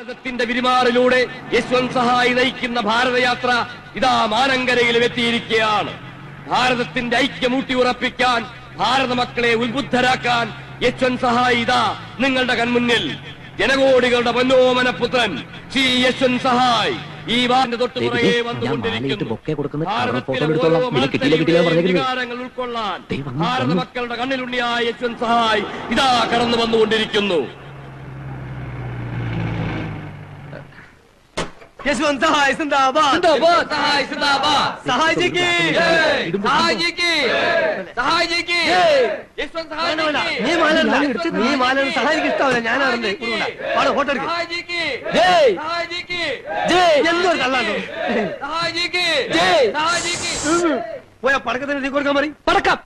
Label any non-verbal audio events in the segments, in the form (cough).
ഭാരതത്തിന്റെ വിരിമാറിലൂടെ യശ്വന്ത് സഹായി നയിക്കുന്ന ഭാരതയാത്ര ഇതാ മാനങ്കരയിലും എത്തിയിരിക്കുകയാണ്. ഭാരതത്തിന്റെ ഐക്യം ഉറപ്പിക്കാൻ ഭാരത മക്കളെ ഉത്ബുദ്ധരാക്കാൻ യശ്വന്ത് സഹായി ഇതാ നിങ്ങളുടെ കൺമുന്നിൽ. ജനകോടികളുടെ മനോമന പുത്രൻ ശ്രീ യശ്വന്ത് സഹായ് ഈ വാറിന്റെ തൊട്ടുപുറകെ. വികാരങ്ങൾ ഉൾക്കൊള്ളാൻ ഭാരത മക്കളുടെ കണ്ണിലുണ്ണിയായ യശ്വന്ത് സഹായ് ഇതാ കടന്നു വന്നുകൊണ്ടിരിക്കുന്നു. യശ്വന്ത് സഹായ് സിന്ദാബാദ്. സഹായ് സിന്ദാബാദ്. സഹായ് ജി സഹായിക്ക് സഹായ് ജി കി സഹായ് ജി കി യശ്വന്ത് സഹായ് വേണ്ട, വേണ്ട. ജി കി നീ മാല ഇടണ്ട. നീ മാല ഇടണ്ട. സഹായിക്ക് ഇഷ്ടാവില്ല ഞാനാണെന്ന് പാടോ ഫോട്ടോ എടുക്കും. സഹായിക്ക് ജയ്. സഹായ് ജി കി എന്തൊരു കള്ളാണ് സഹായ് ജി കി ജയ്. സഹായ് ജി കി പോയ പടക്കത്തിന് തീ കൊടുക്കാൻ മതി പടക്കം.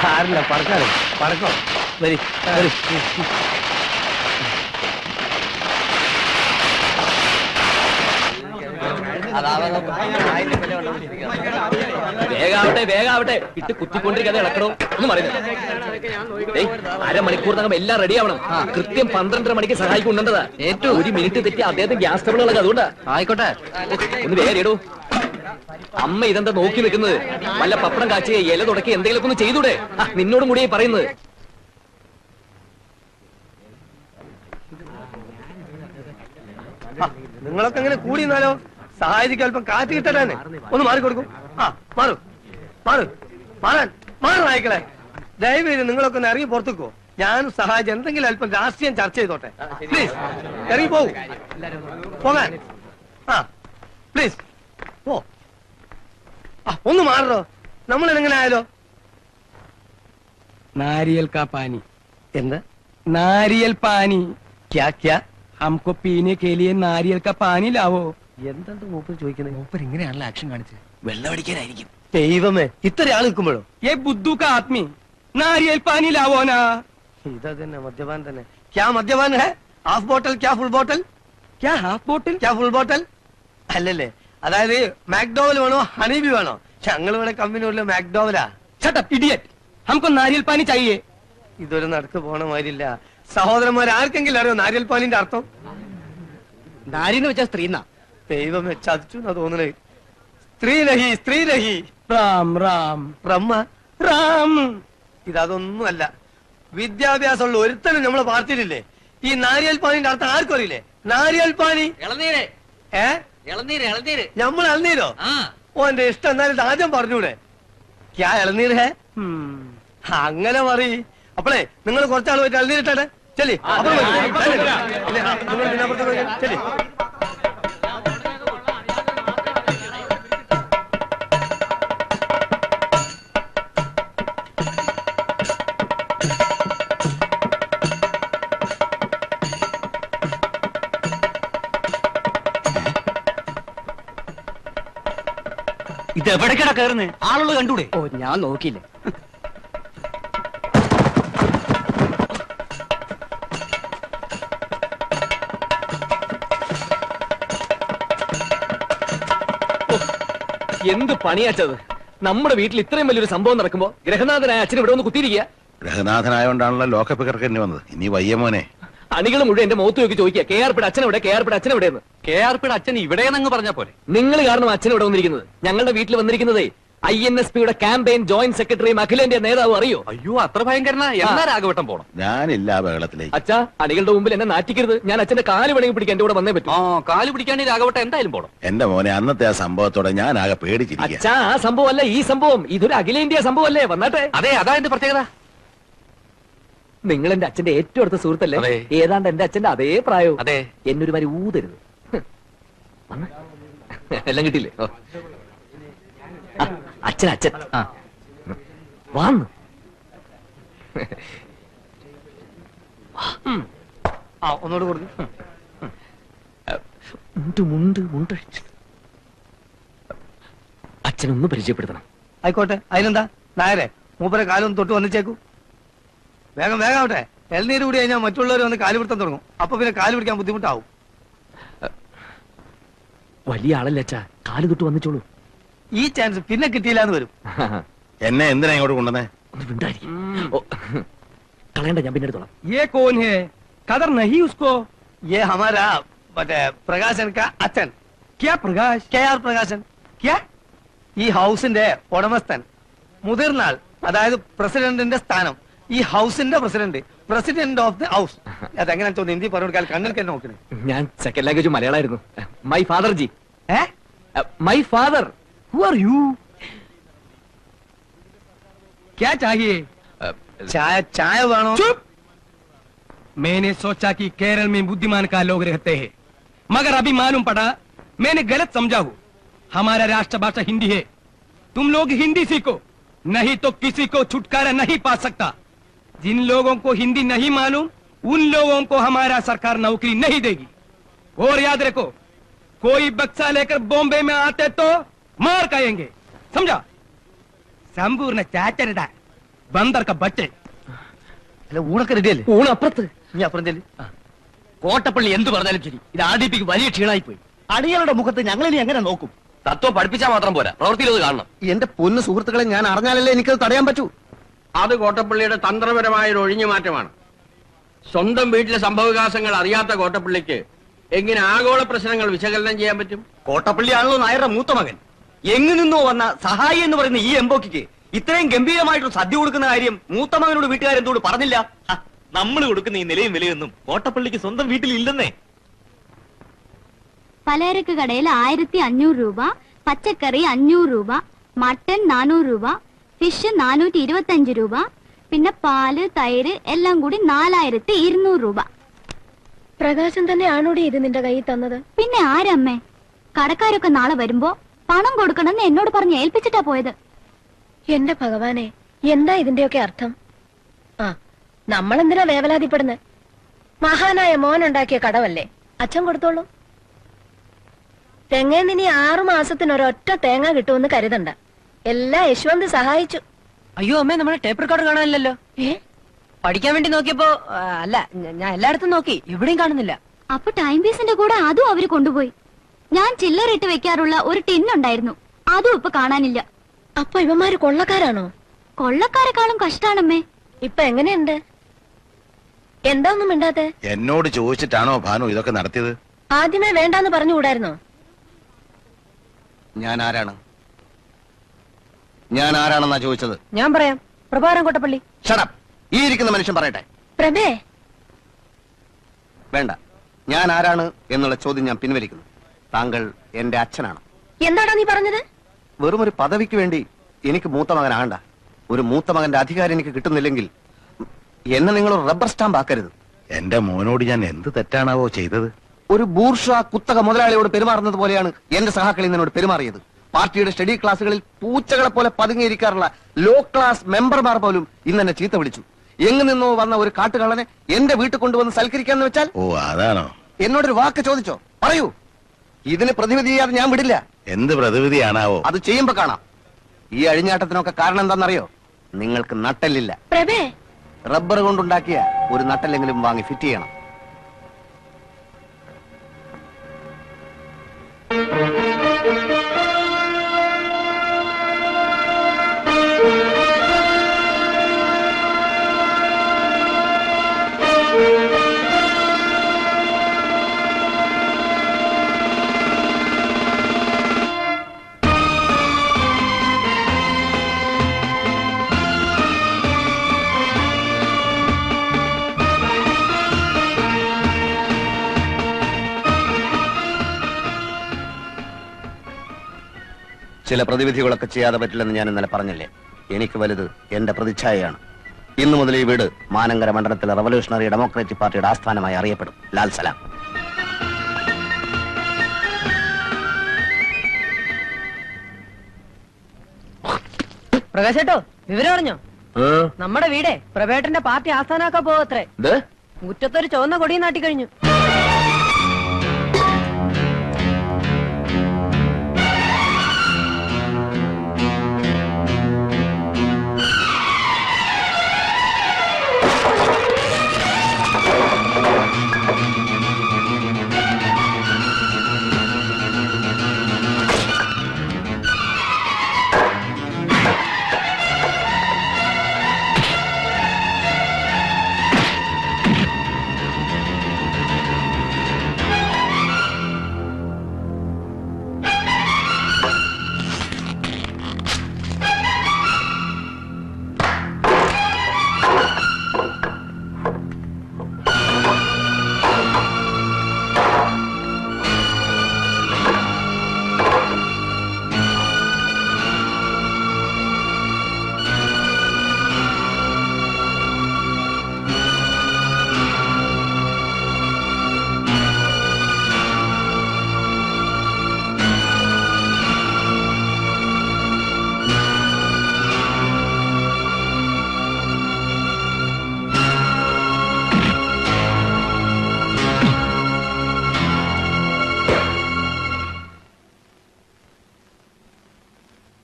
സാറില്ല പടക്കാറ് പടക്കം. വരി വരി. വേഗാവട്ടെ വേഗാവട്ടെ. ഇട്ട് കുത്തിക്കൊണ്ടിരിക്കാതെ ഇളക്കണോ? എന്ന് പറയുന്നത് അരമണിക്കൂറിനകം എല്ലാം റെഡി ആവണം. കൃത്യം പന്ത്രണ്ടര മണിക്ക് സഹായിക്കുന്നുണ്ടതാ ഏറ്റവും ഒരു മിനിറ്റ് തെറ്റി അദ്ദേഹത്തിന് ഗ്യാസ് ട്രബിൾ ഉള്ളത് അതുകൊണ്ടാ. ആയിക്കോട്ടെ. ഒന്ന് വേഗം ഇടൂ. അമ്മ ഇതെന്താ നോക്കി നിൽക്കുന്നത് നല്ല പപ്പടം കാച്ചി ഇല തുടക്കി എന്തെങ്കിലും ഒന്ന് ചെയ്തൂടെ? നിന്നോടും കൂടി പറയുന്നത്. നിങ്ങളൊക്കെ അങ്ങനെ കൂടി നിന്നാലോ സഹായിക്ക് അല്പം കാറ്റ് കിട്ടലാണ് ഒന്ന് മാറി കൊടുക്കും ആ മാറു മാറു മാറാൻ മാറു നായ്ക്കളെ ദയവേത് നിങ്ങളൊക്കെ ഒന്ന് ഇറങ്ങി പുറത്തേക്കോ ഞാനും സഹായിച്ച് എന്തെങ്കിലും അല്പം രാഷ്ട്രീയം ചർച്ച ചെയ്തോട്ടെ പ്ലീസ് ഇറങ്ങി പോകൂ പോകാൻ ആ പ്ലീസ് പോ ആ ഒന്ന് മാറോ നമ്മൾ എങ്ങനെ ആയാലോ नारियल का पानी എന്താ नारियल पानी ക്യാ ക്യാ हमको पीने के लिए नारियल का पानी लाओ എന്താണ് മൂപ്പർ ചോദിക്കുന്നത് മൂപ്പർ ഇങ്ങനെയാണല്ലോ ആക്ഷൻ കാണിച്ചത് വെള്ളമടിക്കാനായിരിക്കും. ദൈവമേ ഇത്ര ആൾ നിൽക്കുമ്പോഴോ? ഏ ബുദ്ധുക്ക ആത്മി നാരിയൽ ഇതാ തന്നെ മദ്യപാൻ തന്നെ. ക്യാ മദ്യപാൻ ഹാഫ് ബോട്ടൽ ക്യാ ഫുൾ ബോട്ടൽ ക്യാ ഹാഫ് ബോട്ടിൽ ക്യാ ഫുൾ ബോട്ടൽ അല്ലല്ലേ അതായത് മാക്ഡോവൽ വേണോ ഹണീബി വേണോ? ഞങ്ങൾ ഇവിടെ കമ്പനി ഉള്ള മാക്ഡോവലാ ചട്ട ഇഡിയറ്റ് നമുക്ക് നാരിയൽ പാനി ചായേ ഇതൊരു നടക്ക് പോണ മാതിരില്ല സഹോദരന്മാർ ആർക്കെങ്കിലും അറിയോ നാരിയൽ പാനിന്റെ അർത്ഥം? നാരിന്ന് വെച്ചാൽ സ്ത്രീന്നാ. ദൈവമേ ചതിച്ചു എന്നാ തോന്നണേ സ്ത്രീലഹി സ്ത്രീലഹി റാം റാം ബ്രഹ്മ റാം ഇതൊന്നുമല്ല വിദ്യാഭ്യാസമുള്ള ഒരുത്തനും നമ്മളെ പാർട്ടിയിലില്ലേ ഈ നാരിയൽ പാനിന്റെ അർത്ഥം ആർക്കും അറിയില്ലേ നാരിയൽ പാനി ഏ നമ്മൾ ഇളനീരോ ഓന്റെ ഇഷ്ടം എന്നാലും ആദ്യം പറഞ്ഞൂടെ ക്യാ ഇളനീർ ഹേ അങ്ങനെ മറി അപ്പളേ നിങ്ങൾ കുറച്ചാൾ പോയിട്ട് ഇളനീരിട്ടെ ചെല്ലി അപ്പുറം ചെല്ലി എവിടേക്കടാ കയറുന്നത് ആളുകൾ കണ്ടൂടെ? ഓ ഞാൻ നോക്കിയില്ല. എന്ത് പണിയാച്ചത്? നമ്മുടെ വീട്ടിൽ ഇത്രയും വലിയൊരു സംഭവം നടക്കുമ്പോ ഗ്രഹനാഥനായ അച്ഛൻ ഇവിടെ ഒന്ന് കുത്തിയിരിക്കുക? ഗ്രഹനാഥനായോണ്ടാണല്ലോ ലോക്കപ്പ് കിടക്കേണ്ടി വന്നത്. ഇനി വയ്യ മോനെ. അണികൾ മുഴുവൻ എന്റെ മുഖത്ത് നോക്കി ചോദിക്കുക കെ ആർ പിയുടെ അച്ഛൻ എവിടെ? കെ ആർ എവിടെയെന്ന്? കെ ആർ പിയുടെ അച്ഛൻ ഇവിടെയെന്നങ്ങ് പറഞ്ഞാ പോലെ നിങ്ങൾ കാരണം അച്ഛൻ ഇവിടെ വന്നിരിക്കുന്നത്. ഞങ്ങളുടെ വീട്ടിൽ വന്നിരിക്കുന്നതേ ഐ എൻ എസ് പിയുടെ ക്യാമ്പയിൻ ജോയിന്റ് സെക്രട്ടറിയും അഖിലേന്റെ നേതാവ് അറിയോ? അയ്യോ അത്ര ഭയങ്കരനാ. എന്നാ രാഘവട്ടം പോണം? ഞാനില്ല ബഹളത്തിലേക്ക്. അച്ഛാ അണികളുടെ മുമ്പിൽ എന്നെ നാറ്റിക്കരുത്. ഞാൻ അച്ഛന്റെ കാൽ വേണമെങ്കിൽ പിടിക്കാൻ എന്റെ കൂടെ വന്നേ പറ്റും. ആ കാൽ പിടിക്കാണ്ട് രാഘവട്ടം എന്തായാലും പോണം. എന്റെ മോനെ അന്നത്തെ ആ സംഭവത്തോടെ ഞാൻ ആകെ പേടിച്ചിരിക്കുക അച്ഛാ ആ സംഭവം അല്ല ഈ സംഭവം. ഇതൊരു അഖിലേന്ത്യാ സംഭവം അല്ലേ വന്നാട്ടെ. അതെ അതാ എന്റെ പ്രത്യേകത. നിങ്ങൾ എന്റെ അച്ഛന്റെ ഏറ്റവും അടുത്ത സുഹൃത്തല്ലേ? അതെ. ഏതാണ്ട് എന്റെ അച്ഛന്റെ അതേ പ്രായവും. അതെ. എന്നൊരു മാതിരി ഊതരുത്. എല്ലാം കിട്ടിയില്ലേ? അച്ഛൻ അച്ഛൻ. ആ. വാന്ന്. ആ ഒന്നുകൂടെ കൊടുക്കും. മുണ്ട് മുണ്ട് മുണ്ട്. അച്ഛനൊന്ന് പരിചയപ്പെടുത്തണം. ആയിക്കോട്ടെ. അതിനെന്താ നായരെ മൂപ്പരെ കാലൊന്ന് തൊട്ട് വന്നിച്ചേക്കൂ. വേഗം വേഗം ആവട്ടെ. എൽനീര് കൂടി കഴിഞ്ഞാൽ മറ്റുള്ളവർ വന്ന് കാൽ പിടുത്തം തുടങ്ങും. അപ്പൊ പിന്നെ കാൽ പിടിക്കാൻ ബുദ്ധിമുട്ടാവും. വലിയ ആളല്ലേ അച്ഛാ കാല് തൊട്ട് വന്നിച്ചോളൂ ഈ ചാൻസ് പിന്നെ കിട്ടിയില്ല എന്ന് വരും എന്നെ എന്തിനാ ഇങ്ങോട്ട് കൊണ്ടുവന്നേ ഒന്ന് മിണ്ടായിരിക്കും ഓ കളയണ്ട ഞാൻ പിന്നെ എടുത്തോളാം ये कौन है कदर नहीं उसको ये हमारा മറ്റേ പ്രകാശൻ കാ അച്ഛൻ क्या प्रकाश കെ ആർ പ്രകാശൻ ക്യാ ഈ ഹൗസിന്റെ ഉടമസ്ഥൻ മുതിർന്നാൾ അതായത് പ്രസിഡന്റിന്റെ സ്ഥാനം ഈ ഹൗസിന്റെ president president of the house അതെങ്ങനെ തോന്നുന്നു ഹിന്ദി പറഞ്ഞു കൊടുക്കാൻ കണ്ണിൽ തന്നെ നോക്കണേ ഞാൻ second language മലയാളമായിരുന്നു my father G ഏ my father who are you क्या चाहिए ചായ ചായ വേണോ चुप मैंने सोचा कि केरल में बुद्धिमान का लोग रहते हैं मगर अभी मालूम पड़ा मैंने गलत समझा हूँ हमारा राष्ट्रभाषा हिंदी है तुम लोग हिंदी सीखो नहीं तो किसी को छुटकारा नहीं पा सकता जिन लोगों को हिंदी नहीं मालूम उन लोगों को हमारा सरकार नौकरी नहीं देगी और याद रखो कोई बक्सा लेकर बॉम्बे में आते तो मार खाएंगे समझा संपूर्ण चाचरदा बंदर का बच्चे അല്ല ഊണൊക്കെ റെഡിയല്ലേ ഊണപ്പുറത്ത് നീ അപ്പുറം ചെല്ലി കോട്ടപ്പള്ളി എന്ത് പറഞ്ഞാലും ശരി ഇത് ആർ ഡി പിക്ക് വലിയ ക്ഷീണായി പോയി അടികളുടെ മുഖത്ത് ഞങ്ങൾ ഇനി എങ്ങനെ നോക്കും തത്വം പഠിപ്പിച്ചാൽ മാത്രം പോരാ പ്രവൃത്തിയിൽ അത് കാണണം എന്റെ പൊന്ന് സുഹൃത്തുക്കളെ ഞാൻ അറിഞ്ഞാലല്ലേ എനിക്കത് തടയാൻ പറ്റൂ അത് കോട്ടപ്പള്ളിയുടെ തന്ത്രപരമായ ഒരു ഒഴിഞ്ഞു മാറ്റമാണ് സ്വന്തം വീട്ടിലെ സംഭവവികാസങ്ങൾ അറിയാത്ത കോട്ടപ്പള്ളിക്ക് എങ്ങനെ ആഗോള പ്രശ്നങ്ങൾ വിശകലനം ചെയ്യാൻ പറ്റും? കോട്ടപ്പള്ളിയാണല്ലോ നായരുടെ മൂത്ത മകൻ. എങ്ങു നിന്നോ വന്ന സഹായി എന്ന് പറയുന്ന ഈ എംബോക്കിക്ക് ഇത്രയും ഗംഭീരമായിട്ടൊരു സദ്യ കൊടുക്കുന്ന കാര്യം മൂത്ത മകനോട് വീട്ടുകാരെന്തോട് പറഞ്ഞില്ല? നമ്മൾ കൊടുക്കുന്ന ഈ നിലയും വിലയൊന്നും കോട്ടപ്പള്ളിക്ക് സ്വന്തം വീട്ടിൽ ഇല്ലെന്നേ പലചരക്ക് കടയിൽ ആയിരത്തി അഞ്ഞൂറ് രൂപ പച്ചക്കറി അഞ്ഞൂറ് രൂപ മട്ടൻ നാനൂറ് രൂപ ഫിഷ് നാനൂറ്റി ഇരുപത്തി അഞ്ച് രൂപ പിന്നെ പാൽ തൈര് എല്ലാം കൂടി നാലായിരത്തി ഇരുന്നൂറ് രൂപ. പ്രകാശം തന്നെയാണോടി ഇത് നിന്റെ കയ്യിൽ തന്നത്? പിന്നെ ആരമ്മേ? കടക്കാരൊക്കെ നാളെ വരുമ്പോ പണം കൊടുക്കണമെന്ന് എന്നോട് പറഞ്ഞ് ഏൽപ്പിച്ചിട്ടാ പോയത്. എന്റെ ഭഗവാനെ എന്താ ഇതിന്റെയൊക്കെ അർത്ഥം? ആ നമ്മളെന്തിനാ വേവലാതിപ്പെടുന്നത് മഹാനായ മോനുണ്ടാക്കിയ കടവല്ലേ അച്ഛൻ കൊടുത്തോളൂ. തെങ്ങേന്നിനി ആറു മാസത്തിനൊരൊറ്റ തേങ്ങ കിട്ടുമെന്ന് കരുതണ്ട. എല്ലാ യശ്വന്ത് സഹായിച്ചു. അയ്യോ അമ്മേ നമ്മുടെ ടേപ്പ് റെക്കോർഡ് കാണാനില്ലല്ലോ. ഏ? പഠിക്കാൻ വേണ്ടി നോക്കിയപ്പോ അല്ല ഞാൻ എല്ലായിടത്തും നോക്കി എവിടെയും കാണുന്നില്ല. അപ്പൊ ടൈം പീസിന്റെ കൂടെ അതും അവർ കൊണ്ടുപോയി. ഞാൻ ചില്ലറിട്ട് വെക്കാറുള്ള ഒരു ടിൻ ഉണ്ടായിരുന്നു. അതും ഇപ്പൊ കാണാനില്ല. അപ്പൊ ഇവന്മാര് കൊള്ളക്കാരാണോ? കൊള്ളക്കാരെക്കാളും കഷ്ടാണമ്മേ. ഇപ്പൊ എങ്ങനെയുണ്ട്? എന്താ ഒന്നും മിണ്ടാത്തെ? എന്നോട് ചോദിച്ചിട്ടാണോ ഭാനു ഇതൊക്കെ നടത്തിയത്? ആദ്യമേ വേണ്ടാന്ന് പറഞ്ഞുകൂടായിരുന്നോ? ഞാൻ ആരാണ്? ഞാൻ ആരാണെന്നാ ചോദിച്ചത്? ഞാൻ പറയാം. പ്രഭാരം കൊട്ടപ്പള്ളി. ഷടപ്പ് ഈ ഇരിക്കുന്ന മനുഷ്യൻ പറയട്ടെ. പ്രഭേ. വേണ്ട. ഞാൻ ആരാണ് എന്നുള്ള ചോദ്യം ഞാൻ പിൻവലിക്കുന്നു. താങ്കൾ എന്റെ അച്ഛനാണ്. എന്താടാ നീ പറഞ്ഞത്? വെറും ഒരു പദവിക്ക് വേണ്ടി എനിക്ക് മൂത്ത മകനാകണ്ട ഒരു മൂത്ത മകന്റെ അധികാരം എനിക്ക് കിട്ടുന്നില്ലെങ്കിൽ എന്നെ നിങ്ങൾ ഒരു റബ്ബർ സ്റ്റാമ്പ് ആക്കരുത്. എന്റെ മോനോട് ഞാൻ എന്ത് തെറ്റാണാവോ ചെയ്തത്? ഒരു ബൂർഷ കുത്തക മുതലാളിയോട് പെരുമാറുന്നത് പോലെയാണ് എന്റെ സഹാക്കളി എന്നോട് പെരുമാറിയത്. പാർട്ടിയുടെ സ്റ്റഡി ക്ലാസ്സുകളിൽ പൂച്ചകളെ പോലെ പതുങ്ങിയിരിക്കാറുള്ള ലോ ക്ലാസ് മെമ്പർമാർ പോലും ഇന്ന് എന്നെ ചീത്ത വിളിച്ചു. എങ്ങു നിന്നോ വന്ന ഒരു കാട്ടുകള്ളനെ എന്റെ വീട്ടിൽ കൊണ്ടുവന്ന് സൽക്കരിക്കാന്ന് വെച്ചാൽ ഓ അതാണോ? എന്നോടൊരു വാക്ക് ചോദിച്ചോ? പറയൂ. ഇതിന് പ്രതിവിധി ചെയ്യാതെ ഞാൻ വിടില്ല. എന്ത് പ്രതിവിധിയാണാവോ? അത് ചെയ്യുമ്പോ കാണാം. ഈ അഴിഞ്ഞാട്ടത്തിനൊക്കെ കാരണം എന്താണെന്നറിയോ നിങ്ങൾക്ക് നട്ടല്ലില്ല. പ്രഭേ. റബ്ബർ കൊണ്ടുണ്ടാക്കിയ ഒരു നട്ടല്ലെങ്കിലും വാങ്ങി ഫിറ്റ് ചെയ്യണം. ചില പ്രതിവിധികളൊക്കെ ചെയ്യാതെ പറ്റില്ലെന്ന് ഞാൻ ഇന്നലെ പറഞ്ഞില്ലേ? എനിക്ക് വലുത് എന്റെ പ്രതിച്ഛായയാണ്. ഇന്നു മുതൽ ഈ വീട് മാനങ്കര മണ്ഡലത്തിലെ റവല്യൂഷണറി ഡെമോക്രാറ്റിക് പാർട്ടിയുടെ ആസ്ഥാനമായി അറിയപ്പെടും. ലാൽ സലാം. പ്രകാശേട്ടോ വിവരം അറിഞ്ഞോ? നമ്മുടെ വീടേ പ്രവേട്ടന്റെ പാർട്ടി ആസ്ഥാനാക്കാൻ പോവത്രേ. മുറ്റത്തൊരു ചുവന്ന കൊടിയും നാട്ടിക്കഴിഞ്ഞു.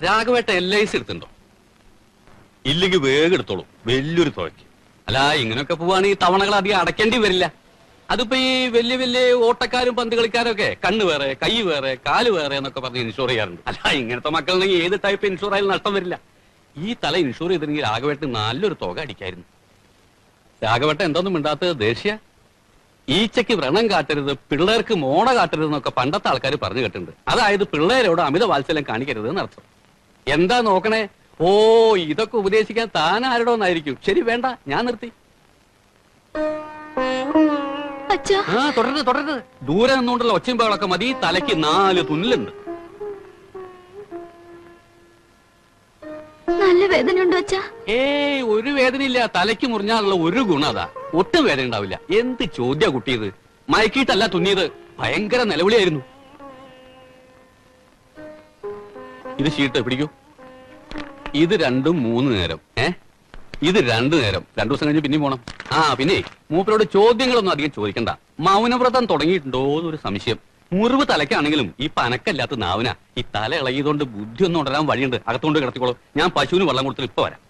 രാഘവേട്ട എൽ ഐ സി എടുത്തുണ്ടോ ഇല്ലെങ്കിൽ വേഗം എടുത്തോളൂ. വലിയൊരു തുഴയ്ക്ക് അല്ല ഇങ്ങനെയൊക്കെ പോവാണെങ്കിൽ തവണകൾ അധികം അടയ്ക്കേണ്ടി വരില്ല. അതിപ്പോ ഈ വലിയ വലിയ ഓട്ടക്കാരും പന്ത് കളിക്കാരും ഒക്കെ കണ്ണ് വേറെ കൈ വേറെ കാൽ വേറെ എന്നൊക്കെ പറഞ്ഞ് ഇൻഷുർ ചെയ്യാറുണ്ട്. അല്ല ഇങ്ങനത്തെ മക്കളുണ്ടെങ്കിൽ ഏത് ടൈപ്പ് ഇൻഷുർ ആയാലും നഷ്ടം വരില്ല. ഈ തല ഇൻഷുർ ചെയ്തിരുന്നെങ്കിൽ രാഘവേട്ടന് നല്ലൊരു തുക അടിക്കായിരുന്നു. രാഘവേട്ട എന്തോന്നും മിണ്ടാത്തത് ദേഷ്യ ഈച്ചയ്ക്ക് വ്രണം കാട്ടരുത് പിള്ളേർക്ക് മോണ കാട്ടരുത് എന്നൊക്കെ പണ്ടത്തെ ആൾക്കാർ പറഞ്ഞു കേട്ടിട്ടുണ്ട്. അതായത് പിള്ളേരോട് അമിത വാത്സല്യം കാണിക്കരുത് എന്നർത്ഥം. എന്താ നോക്കണേ? ഓ ഇതൊക്കെ ഉപദേശിക്കാൻ താൻ ആരോടൊന്നായിരിക്കും ശരി വേണ്ട ഞാൻ നിർത്തി. ആ തുടരുത് തുടരുത് ദൂരെ നിന്നുകൊണ്ടുള്ള ഒച്ചമ്പകളൊക്കെ മതി. തലയ്ക്ക് നാല് തുന്നലുണ്ട്. നല്ല വേദനയുണ്ടോ അച്ഛാ? ഏയ് ഒരു വേദനയില്ല. തലയ്ക്ക് മുറിഞ്ഞാലുള്ള ഒരു ഗുണം അതാ. ഒട്ടും വേദന ഉണ്ടാവില്ല എന്ത് ചോദ്യ കുട്ടിയത്? മയക്കിയിട്ടല്ല തുന്നിയത്. ഭയങ്കര നിലവിളിയായിരുന്നു. ഇത് ഷീട്ട് പിടിക്കൂ. ഇത് രണ്ടും മൂന്ന് നേരം. ഏ? ഇത് രണ്ടു നേരം. രണ്ടു ദിവസം കഴിഞ്ഞ് പിന്നെയും പോണം. ആ പിന്നെ മൂപ്പരോട് ചോദ്യങ്ങളൊന്നും അധികം ചോദിക്കണ്ട. മൗനവ്രതം തുടങ്ങിയിട്ടുണ്ടോ എന്നൊരു സംശയം. മുറിവ് തലയ്ക്കാണെങ്കിലും ഈ പനക്കല്ലാത്ത നാവിന. ഈ തല ഇളകിയതുകൊണ്ട് ബുദ്ധി ഒന്നും ഉണ്ടരാൻ വഴിയുണ്ട്. അകത്തോണ്ട് കിടത്തിക്കോളൂ. ഞാൻ പശുവിന് വെള്ളം കൊടുത്തിട്ട് ഇപ്പൊ വരാം.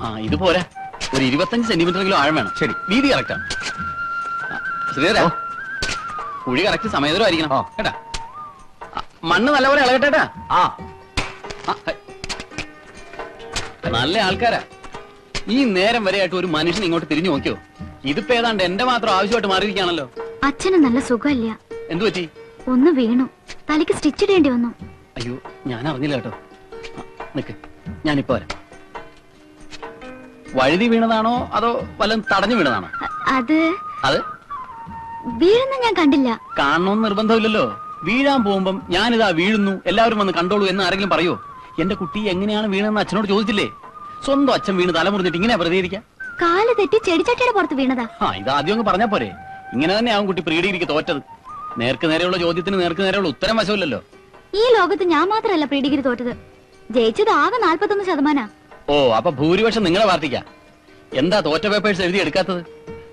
ആ ഇത് പോരാ. ഒരു ഇരുപത്തഞ്ച് സെന്റിമീറ്ററെങ്കിലും ആഴം വേണം. ശരി. വീതി കറക്റ്റാ ശ്രീധര കുഴി കറക്റ്റ് സമയതരമായിരിക്കണം കേട്ടാ? ആ, മണ്ണ് നല്ലപോലെ ഇളകട്ടേട്ടാ. ആ. നല്ല ആൾക്കാരാ. ഈ നേരം വരെയായിട്ട് ഒരു മനുഷ്യൻ ഇങ്ങോട്ട് തിരിഞ്ഞു നോക്കിയോ? ഇതിപ്പോ ഏതാണ്ട് എന്റെ മാത്രം ആവശ്യമായിട്ട് മാറിയിരിക്കുകയാണല്ലോ. അച്ഛന് നല്ല സുഖമില്ല. എന്തു പറ്റി? ഒന്ന് വീണു. തലയ്ക്ക് സ്റ്റിച്ച് ഇടേണ്ടി വന്നു. അയ്യോ ഞാൻ അറിഞ്ഞില്ല കേട്ടോ നിക്ക്. ഞാനിപ്പോ വരാം. വഴുതി വീണതാണോ അതോ വല്ലതും തടഞ്ഞു വീണതാണോ? അത് അത്? വീഴുന്ന ഞാൻ കണ്ടില്ല. കാണണമെന്ന് നിർബന്ധമില്ലല്ലോ. വീഴാൻ പോകുമ്പം ഞാനിതാ വീഴുന്നു എല്ലാവരും വന്ന് കണ്ടോളൂ എന്ന് ആരെങ്കിലും പറയോ? എന്റെ കുട്ടി എങ്ങനെയാണ് വീണെന്ന് അച്ഛനോട് ചോദിച്ചില്ലേ? സ്വന്തം അച്ഛൻ വീണ് തലമുറിഞ്ഞിട്ട് ഇങ്ങനെ പ്രതികരിക്കാം? കാൽ തെറ്റി ചെടിച്ചട്ടിയുടെ പുറത്ത് വീണതാ. ആ ഇത് ആദ്യം അങ്ങ് പറഞ്ഞാ പോരെ. ഇങ്ങനെ തന്നെ ആവും കുട്ടി പ്രീഡിഗ്രിക്ക് തോറ്റത്. നേർക്ക് നേരെയുള്ള ചോദ്യത്തിന് നേർക്ക് നേരെയുള്ള ഉത്തരം വശമില്ലല്ലോ. ഈ ലോകത്ത് ഞാൻ മാത്രമല്ല പ്രീ ഡിഗ്രി തോറ്റത്. ജയിച്ചത് ആകെ നാൽപ്പത്തൊന്ന് ശതമാനാ. ഓ അപ്പൊ ഭൂരിപക്ഷം നിങ്ങളെ പാർട്ടിക്കാ എന്താ തോറ്റ പേപ്പേഴ്സ് എഴുതി എടുക്കാത്തത്?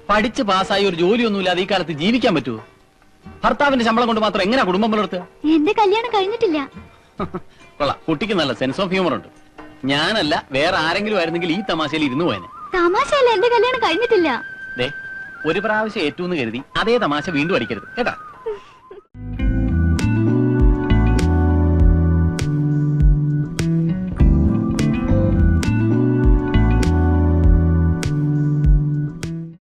പഠിച്ച് പാസ്സായി ഒരു ജോലിയൊന്നുമില്ലാതെ ഈ കാലത്ത് ജീവിക്കാൻ പറ്റുമോ ഭർത്താവിന്റെ ശമ്പളം കൊണ്ട് മാത്രം എങ്ങനെയാ കുടുംബം പുലർത്തുക? എന്റെ കല്യാണം കഴിഞ്ഞിട്ടില്ല. (laughs) കൊള്ളാം. കുട്ടിക്ക് നല്ല സെൻസ് ഓഫ് ഹ്യൂമർ ഉണ്ട്. ഞാനല്ല വേറെ ആരെങ്കിലും ആയിരുന്നെങ്കിൽ ഈ തമാശയിൽ ഇരുന്നു പോയനെ. തമാശയല്ല എന്റെ കല്യാണം കഴിഞ്ഞിട്ടില്ല. ദേ ഒരു പ്രാവശ്യം ഏറ്റവും കരുതി അതേ തമാശ വീണ്ടും അടിക്കരുത്. കേട്ടാ?